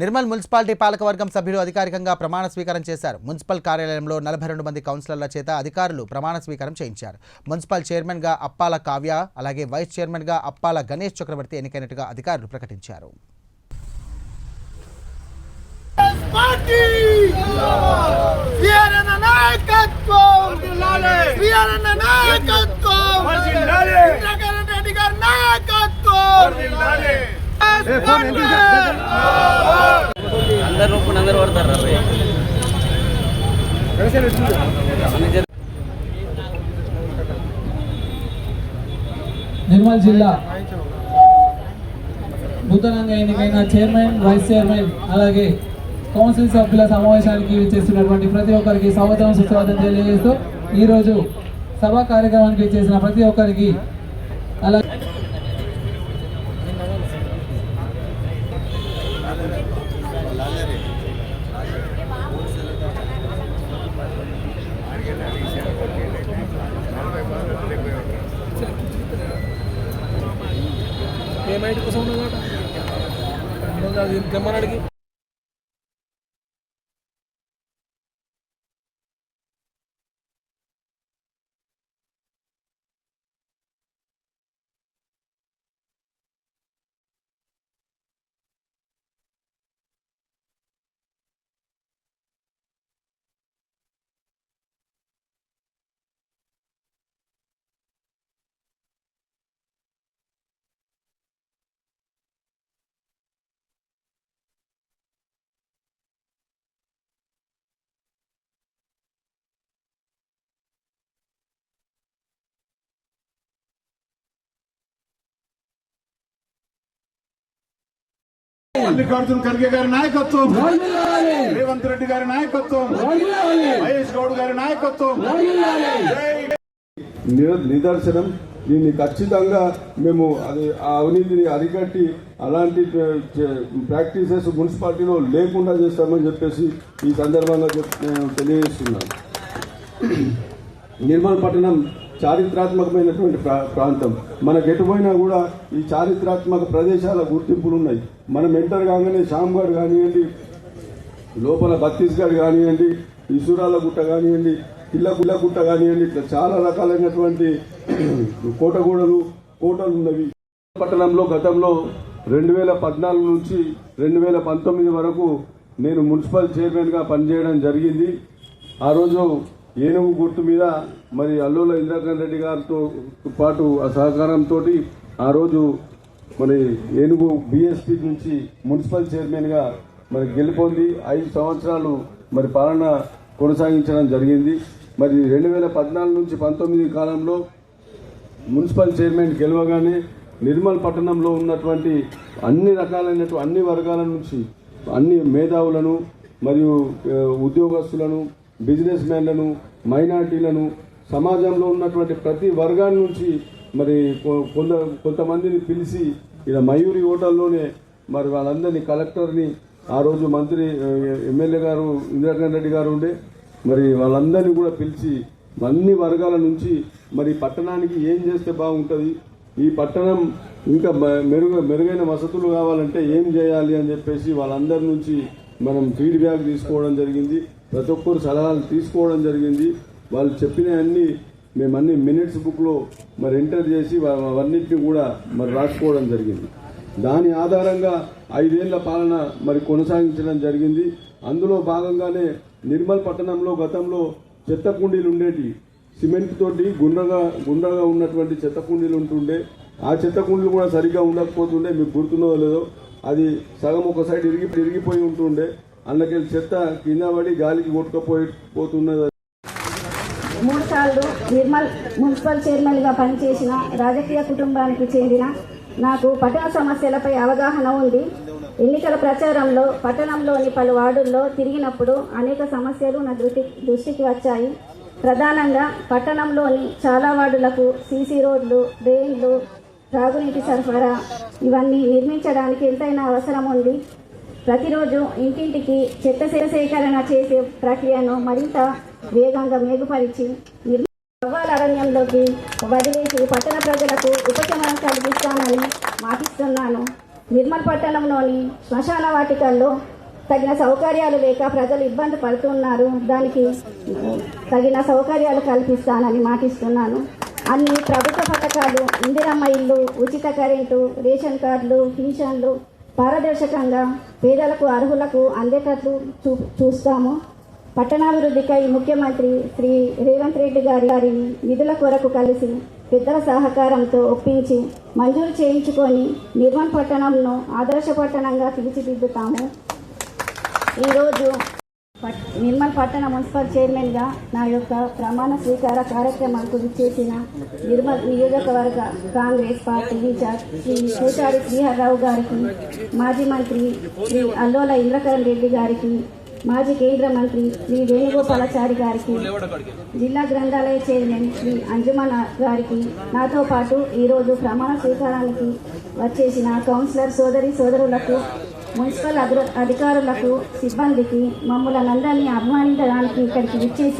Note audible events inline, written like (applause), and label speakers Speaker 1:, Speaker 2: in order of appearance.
Speaker 1: Nirmal municipality పాలకవర్గం సభ్యులు అధికారికంగా ప్రమాణ స్వీకారం చేశారు. మున్సిపల్ కార్యాలయంలో నలభై రెండు మంది కౌన్సిలర్ల చేత అధికారులు ప్రమాణ స్వీకారం చేయించారు. మున్సిపల్ చైర్మన్గా అప్పాల కావ్య అలాగే వైస్ చైర్మన్గా అప్పాల గణేష్ చక్రవర్తి ఎన్నికైనట్టుగా అధికారులు ప్రకటించారు.
Speaker 2: నాయకత్వం!
Speaker 3: అందరు అందరు పడతారు
Speaker 4: నిర్మల్ జిల్లా నూతనంగా ఎన్నికైన చైర్మన్ వైస్ చైర్మన్ అలాగే కౌన్సిల్ సభ్యుల సమావేశానికి చేస్తున్నటువంటి ప్రతి ఒక్కరికి స్వాగతం సుస్వాగతం తెలియజేస్తూ ఈరోజు సభా కార్యక్రమానికి చేసిన ప్రతి ఒక్కరికి అలాగే
Speaker 3: పేమెంట్ కోసం ఉన్నదాట ఈరోజు
Speaker 5: మల్లికార్జున ఖర్గే గారి నాయకత్వం. రేవంత్ రెడ్డి గారి నాయకత్వం. మహేష్ గౌడ్ గారి నాయకత్వం.
Speaker 6: నిదర్శనం. దీన్ని ఖచ్చితంగా మేము అది ఆ అవినీతిని అరికట్టి అలాంటి ప్రాక్టీసెస్ మున్సిపాలిటీలో లేకుండా చేస్తామని చెప్పేసి ఈ సందర్భంగా తెలియజేస్తున్నాను. నిర్మల్ పట్టణం చారిత్రాత్మకమైనటువంటి ప్రా- ప్రాంతం. మనకు ఎటుపోయినా కూడా ఈ చారిత్రాత్మక ప్రదేశాల గుర్తింపులు ఉన్నాయి మనం ఎంటర్ కాగానే షాంగఢ్ కానివ్వండి లోపల బత్తీస్గఢ్ కానివ్వండి ఇసురాల గుట్ట కానివ్వండి పిల్ల గుట్ట కానివ్వండి ఇట్లా చాలా రకాలైనటువంటి (clears throat) కోటగూడలు కోటలు ఉన్నవి పట్టణంలో గతంలో రెండు వేల పద్నాలుగు నుంచి రెండు వేల పంతొమ్మిది వరకు నేను మున్సిపల్ చైర్మన్గా పనిచేయడం జరిగింది. ఆ రోజు ఏనుగు గుర్తు మీద మరి అల్లుల ఇంద్రకరణ్ రెడ్డి గారితో పాటు ఆ సహకారంతో ఆ రోజు మరి ఏనుగు బీఎస్పీ నుంచి మున్సిపల్ చైర్మన్గా మరి గెలుపొంది ఐదు సంవత్సరాలు మరి పాలన కొనసాగించడం జరిగింది. మరి రెండు వేల పద్నాలుగు నుంచి పంతొమ్మిది కాలంలో మున్సిపల్ చైర్మన్ గెలవగానే నిర్మల్ పట్టణంలో ఉన్నటువంటి అన్ని రకాలైనటువంటి అన్ని వర్గాల నుంచి అన్ని మేధావులను మరియు ఉద్యోగస్తులను బిజినెస్ మ్యాన్లను మైనార్టీలను సమాజంలో ఉన్నటువంటి ప్రతి వర్గాల నుంచి మరి కొ- కొంత కొంతమందిని పిలిచి ఇలా మయూరి హోటల్లోనే మరి వాళ్ళందరినీ కలెక్టర్ని ఆ రోజు మంత్రి ఎమ్మెల్యే గారు ఇందిరాకరణ్ రెడ్డి గారు ఉండే మరి వాళ్ళందరినీ కూడా పిలిచి అన్ని వర్గాల నుంచి మరి పట్టణానికి ఏం చేస్తే బాగుంటుంది? ఈ పట్టణం ఇంకా మెరుగు మెరుగైన వసతులు కావాలంటే ఏం చేయాలి అని చెప్పేసి వాళ్ళందరి నుంచి మనం ఫీడ్బ్యాక్ తీసుకోవడం జరిగింది. ప్రతి ఒక్కరు సలహాలు తీసుకోవడం జరిగింది. వాళ్ళు చెప్పిన అన్ని మేము అన్ని మినిట్స్ బుక్లో మరి ఎంటర్ చేసి అవన్నింటినీ కూడా మరి రాసుకోవడం జరిగింది. దాని ఆధారంగా ఐదేళ్ళ పాలన మరి కొనసాగించడం జరిగింది. అందులో భాగంగానే నిర్మల్ పట్టణంలో గతంలో చెత్త కుండీలు ఉండేటి. సిమెంట్ తోటి గుండ్రగా గుండ్రగా ఉన్నటువంటి చెత్త కుండీలు ఉంటుండే. ఆ చెత్త కుండీలు కూడా సరిగ్గా ఉండకపోతుండే. మీకు గుర్తున్నదో లేదో అది సగం ఒక సైడ్ ఇరిగి ఇరిగిపోయి ఉంటుండే. అందుకెళ్ళి చెత్త కింద పడి గాలికి కొట్టుకపోయి పోతున్నది.
Speaker 7: మూడు సార్లు నిర్మల్ మున్సిపల్ చైర్మన్గా పనిచేసిన రాజకీయ కుటుంబానికి చెందిన నాకు పట్టణ సమస్యలపై అవగాహన ఉంది. ఎన్నికల ప్రచారంలో పట్టణంలోని పలు వార్డుల్లో తిరిగినప్పుడు అనేక సమస్యలు నా దృష్టి దృష్టికి వచ్చాయి. ప్రధానంగా పట్టణంలోని చాలా వార్డులకు సీసీ రోడ్లు డ్రైన్లు త్రాగునీటి సరఫరా ఇవన్నీ నిర్మించడానికి ఎంతైనా అవసరం ఉంది. ప్రతిరోజు ఇంటింటికి చెత్త సేకరణ చేసే ప్రక్రియను మరింత వేగంగా మెరుగుపరిచి నిర్మాణ అరణ్యంలోకి వదిలేసి పట్టణ ప్రజలకు ఉపశమనం కలిగిస్తానని మాటిస్తున్నాను. నిర్మల్ పట్టణంలోని శ్మశాన వాటికల్లో తగిన సౌకర్యాలు లేక ప్రజలు ఇబ్బంది పడుతున్నారు. దానికి తగిన సౌకర్యాలు కల్పిస్తానని మాటిస్తున్నాను. అన్ని ప్రభుత్వ పథకాలు ఇందిరమ్మ ఇల్లు ఉచిత కరెంటు రేషన్ కార్డులు పింఛన్లు పారదర్శకంగా పేదలకు అర్హులకు అందేటట్లు చూ చూస్తాము. పట్టణాభివృద్ధికై ముఖ్యమంత్రి శ్రీ రేవంత్ రెడ్డి గారి గారిని నిధుల కొరకు కలిసి పెద్దల సహకారంతో ఒప్పించి మంజూరు చేయించుకొని నిర్మల్ పట్టణంను ఆదర్శ పట్టణంగా తీర్చిదిద్దుతాము. ఈరోజు పట్- నిర్మల్ పట్టణ మున్సిపల్ చైర్మన్గా నా యొక్క ప్రమాణ స్వీకార కార్యక్రమానికి విచ్చేసిన నిర్మల్ నియోజకవర్గ Congress party incharge Shri Kuchari Sriharirao గారికి మాజీ మంత్రి శ్రీ అల్లోల ఇంద్రకరణ్ రెడ్డి గారికి మాజీ కేంద్ర మంత్రి శ్రీ వేణుగోపాలాచారి గారికి జిల్లా గ్రంథాలయ చైర్మన్ శ్రీ అంజుమన్ గారికి నాతో పాటు ఈరోజు ప్రమాణ స్వీకారానికి వచ్చేసిన కౌన్సిలర్ సోదరి సోదరులకు మున్సిపల్ అధికారులకు సిబ్బందికి మమ్మల్ని అందరినీ అభిమానించడానికి ఇక్కడికి విచ్చేసి